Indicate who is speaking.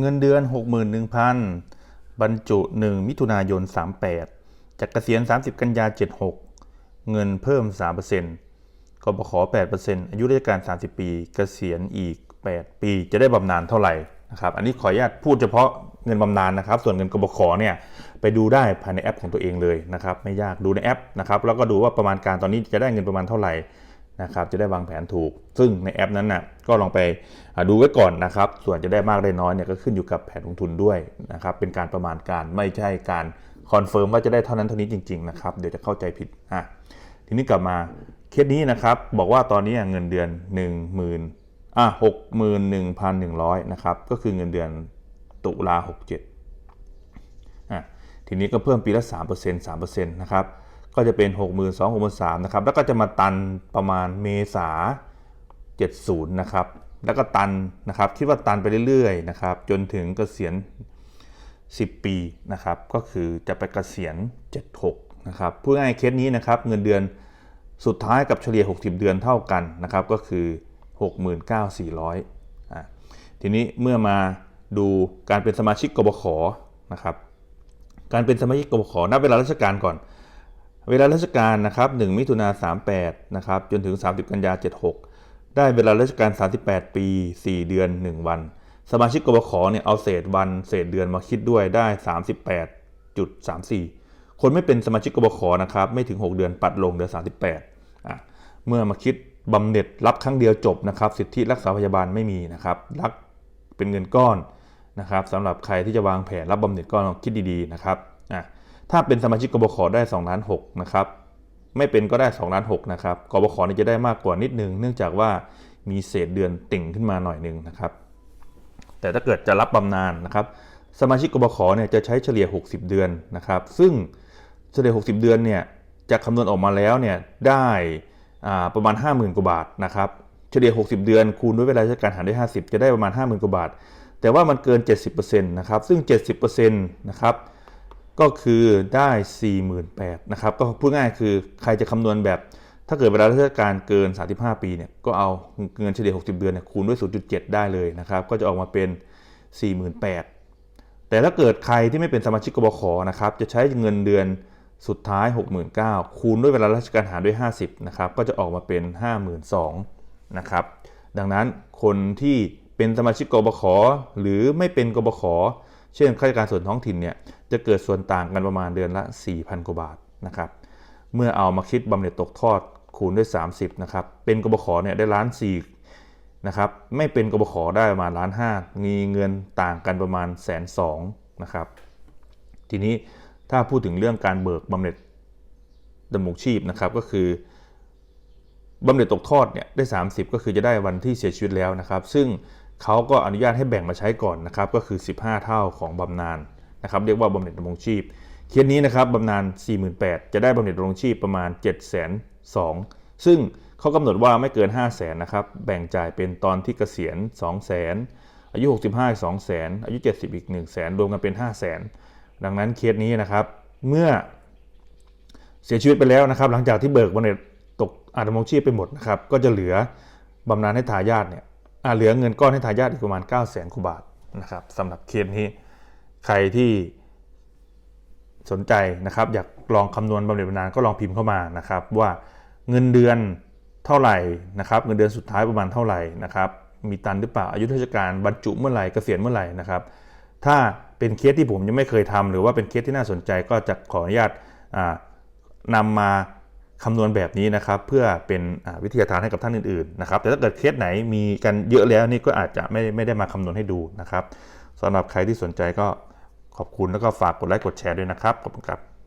Speaker 1: เงินเดือน 61,000 บรรจุ 1 มิถุนายน 38 จากเกษียณ 30 กันยา 76 เงินเพิ่ม 3%กบข8%อายุราชการ 30 ปี เกษียณอีก 8 ปี จะได้บำนาญเท่าไหร่นะครับ อันนี้ขออนุญาตพูดเฉพาะเงินบำนาญนะครับ ส่วนเงินกบขเนี่ยไปดูได้ภายในแอปของตัวเองเลยนะครับ ไม่ยากดูในแอปนะครับ แล้วก็ดูว่าประมาณการตอนนี้จะได้เงินประมาณเท่าไหร่ นะครับจะได้วางแผนถูก ซึ่งในแอปนั้นน่ะก็ลองไปดูไว้ก่อนนะครับ ส่วนจะได้มากได้น้อยเนี่ยก็ขึ้นอยู่กับแผนลงทุนด้วยนะครับเป็นการประมาณการไม่ใช่การคอนเฟิร์มว่าจะได้เท่านั้นเท่านี้จริงๆนะครับเดี๋ยวจะเข้าใจผิดอะทีนี้กลับมาเคสนี้นะครับบอกว่าตอนนี้เงินเดือน 1 0,000อะ61,100นะครับก็คือเงินเดือนตุลา67อะทีนี้ก็เพิ่มปีละ3% 3%นะครับ ก็จะเป็น 6 2 0 0 0 63นะครับ แล้วก็จะมาตันประมาณเมษา 70 นะครับ แล้วก็ตันนะครับ คิดว่าตันไปเรื่อยๆนะครับ จนถึงเกษียณ 10 ปีนะครับ ก็คือจะไปเกษียณ 76 นะครับ พูดง่ายเคสนี้นะครับ เงินเดือนสุดท้ายกับเฉลี่ย 60 เดือนเท่ากันนะครับ ก็คือ 69,400อะทีนี้เมื่อมาดูการเป็นสมาชิกกบขนะครับ การเป็นสมาชิกกบขนับเวลาราชการก่อน เวลาราชการนะครับ1มิถุนา38นะครับจนถึง 30 กันยา 76 ได้เวลาราชการ 38 ปี 4 เดือน 1 วัน สมาชิกกบขเนี่ยเอาเศษวันเศษเดือนมาคิดด้วยได้ 38.34 คนไม่เป็นสมาชิกกบขนะครับไม่ถึง 6 เดือนปัดลงเดือน38อะเมื่อมาคิดบำเหน็จรับครั้งเดียวจบนะครับสิทธิรักษาพยาบาลไม่มีนะครับรักเป็นเงินก้อนนะครับสำหรับใครที่จะวางแผนรับบำเหน็จก้อนลองคิดดีๆนะครับอะ ถ้าเป็นสมาชิกกบขได้2ล้าน6นะครับไม่เป็นก็ได้2ล้าน6นะครับกบขนี่จะได้มากกว่านิดนึง เนื่องจากว่ามีเศษเดือนติ่งขึ้นมาหน่อยหนึงนะครับ แต่ถ้าเกิดจะรับบำนาญนะครับ สมาชิกกบขเนี่ยจะใช้เฉลี่ย 60 เดือนนะครับ ซึ่งเฉลี่ย 60 เดือนเนี่ยจะคำนวณออกมาแล้วเนี่ยได้ประมาณ 50,000กว่าบาทนะครับเฉลี่ย 60 เดือนคูณด้วยเวลาราชการหารด้วย 50 จะได้ประมาณ 50,000กว่าบาท แต่ว่ามันเกิน 70%นะครับซึ่ง 70%นะครับ ก็คือได้ 48,000นะครับก็พูดง่ายคือใครจะคำนวณแบบ ถ้าเกิดเวลาราชการเกิน 35 ปีเนี่ยก็เอาเงินเฉลี่ย 60 เดือนเนี่ยคูณด้วย 0.7 ได้เลยนะครับก็จะออกมาเป็น 48,000แต่ถ้าเกิดใครที่ไม่เป็นสมาชิกกบขนะครับจะใช้เงินเดือนสุดท้าย 69,000คูณด้วยเวลาราชการหารด้วย 50นะครับก็จะออกมาเป็น 52,000นะครับดังนั้นคนที่เป็นสมาชิกกบขหรือไม่เป็นกบข เช่นข้าราชการส่วนท้องถิ่นเนี่ยจะเกิดส่วนต่างกันประมาณเดือนละ 4,000 กว่าบาทนะครับเมื่อเอามาคิดบำเหน็จตกทอดคูณด้วย 30นะครับเป็นกบขเนี่ยได้ล้านสี่นะครับไม่เป็นกบขได้ประมาณล้านห้ามีเงินต่างกันประมาณแสนสองนะครับทีนี้ถ้าพูดถึงเรื่องการเบิกบำเหน็จดำรงชีพนะครับก็คือบำเหน็จตกทอดเนี่ยได้ 30 ก็คือจะได้วันที่เสียชีวิตแล้วนะครับ ซึ่ง เขาก็อนุญาตให้แบ่งมาใช้ก่อนนะครับก็คือ 15 เท่าของบำนาญนะครับเรียกว่าบำเหน็จดำรงชีพเคสนี้นะครับบำนาญ48,000จะได้บำเหน็จดำรงชีพประมาณ 7 2 0 0 0ซึ่งเขากำหนดว่าไม่เกิน 5 0 0 0 0 0นะครับแบ่งจ่ายเป็นตอนที่เกษียณ 2 0 0 0 0 0อายุ 65อีก2 0 0 0 0 0อายุ 70 อีก 1 0 0 0 0 0รวมกันเป็น 5 0 0 0 0 0ดังนั้นเคสนี้นะครับเมื่อเสียชีวิตไปแล้วนะครับ หลังจากที่เบิกบำเหน็จตกอาดำรงชีพไปหมดนะครับก็จะเหลือบำนาญให้ทายาทเนี่ย เหลือเงินก้อนให้ทายาทอีกประมาณ 9 0 0 0 0 0กว่าบาทนะครับสำหรับเคสนี้ใครที่สนใจนะครับ อยากลองคำนวณบำเหน็จบำนาญก็ลองพิมพ์เข้ามานะครับ ว่าเงินเดือนเท่าไหร่นะครับ เงินเดือนสุดท้ายประมาณเท่าไหร่นะครับ มีตันหรือเปล่าอายุราชการบรรจุเมื่อไหร่เกษียณเมื่อไหร่นะครับ ถ้าเป็นเคสที่ผมยังไม่เคยทำหรือว่าเป็นเคสที่น่าสนใจก็จะขออนุญาตอ่านำมา คำนวณแบบนี้นะครับเพื่อเป็นวิทยาทานให้กับท่านอื่นๆนะครับแต่ถ้าเกิดเคสไหนมีกันเยอะแล้วนี่ก็อาจจะไม่ไม่ได้มาคำนวณให้ดูนะครับสำหรับใครที่สนใจก็ขอบคุณแล้วก็ฝากกดไลค์กดแชร์ด้วยนะครับขอบคุณครับ